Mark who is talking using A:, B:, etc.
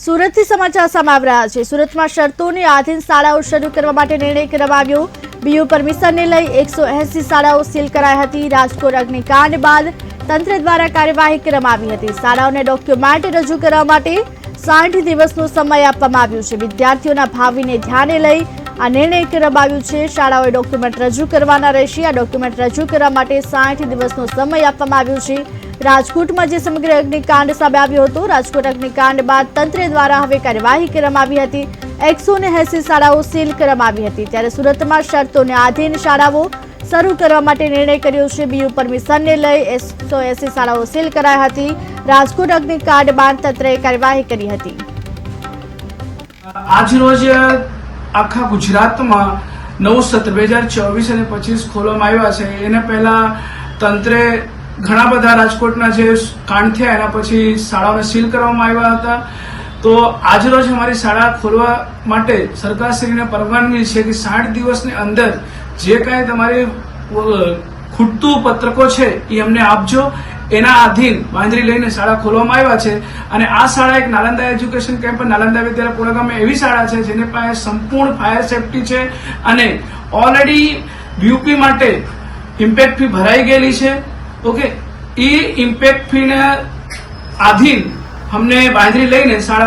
A: સુરતથી સમાચાર સામે રહ્યા છે. સુરતમાં શરતોની આધીન શાળાઓ શરૂ કરવા માટે નિર્ણય કરવામાં આવ્યો. બીયુ પરમિશનને લઈ એકસો એસી શાળાઓ સીલ કરાઈ હતી. રાજકોટ અગ્નિકાંડ બાદ તંત્ર દ્વારા કાર્યવાહી કરવામાં આવી હતી. શાળાઓને ડોક્યુમેન્ટ રજૂ કરવા માટે સાઠ દિવસનો સમય આપવામાં આવ્યો છે. વિદ્યાર્થીઓના ભાવિને ધ્યાને લઈ આ નિર્ણય કરવામાં આવ્યો છે. શાળાઓએ ડોક્યુમેન્ટ રજૂ કરવાના રહેશે. આ ડોક્યુમેન્ટ રજૂ કરવા માટે સાઠ દિવસનો સમય આપવામાં આવ્યો છે. રાજકોટમાં જે સમગ્ર અગ્નિકાંડ સામે આવ્યો હતો, રાજકોટ અગ્નિકાંડ બાદ તંત્ર દ્વારા હવે કાર્યવાહી કરવામાં આવી હતી. એકસો ને એસી શાળાઓ સીલ કરવામાં આવી હતી. ત્યારે સુરતમાં શરતોને આધીન શાળાઓ શરૂ કરવા માટે નિર્ણય કર્યો છે. બીયુ પરમિશનને લઈ એકસો એસી શાળાઓ સીલ કરાઈ હતી. રાજકોટ અગ્નિકાંડ બાદ તંત્રએ કાર્યવાહી કરી હતી.
B: આજરોજ આખા ગુજરાતમાં નવું સત્ર બે હજાર ચોવીસ અને પચીસ ખોલવામાં આવ્યા છે. એના પહેલા તંત્રે ઘણા બધા રાજકોટના જે કાંડ થયા, એના પછી શાળાઓને સીલ કરવામાં આવ્યા હતા. તો આજરોજ અમારી શાળા ખોલવા માટે સરકારશ્રીને પરવાનગી છે કે સાઠ દિવસની અંદર જે કાંઈ તમારી ખૂટતું પત્રકો છે, એ અમને આપજો. એના આધીન બાંધરી લઈને શાળા ખોલવામાં આવ્યા છે. અને આ શાળા એક નાલંદા એજ્યુકેશન કેમ્પ, નાલંદા વિદ્યાલય પુણા એવી શાળા છે, જેની પાસે સંપૂર્ણ ફાયર સેફટી છે અને ઓલરેડી બીયુપી માટે ઇમ્પેક્ટ ફી ભરાઈ ગયેલી છે. ઓકે એ ઇમ્પેક્ટ ફીને આધીન અમને બાંધરી લઈને શાળા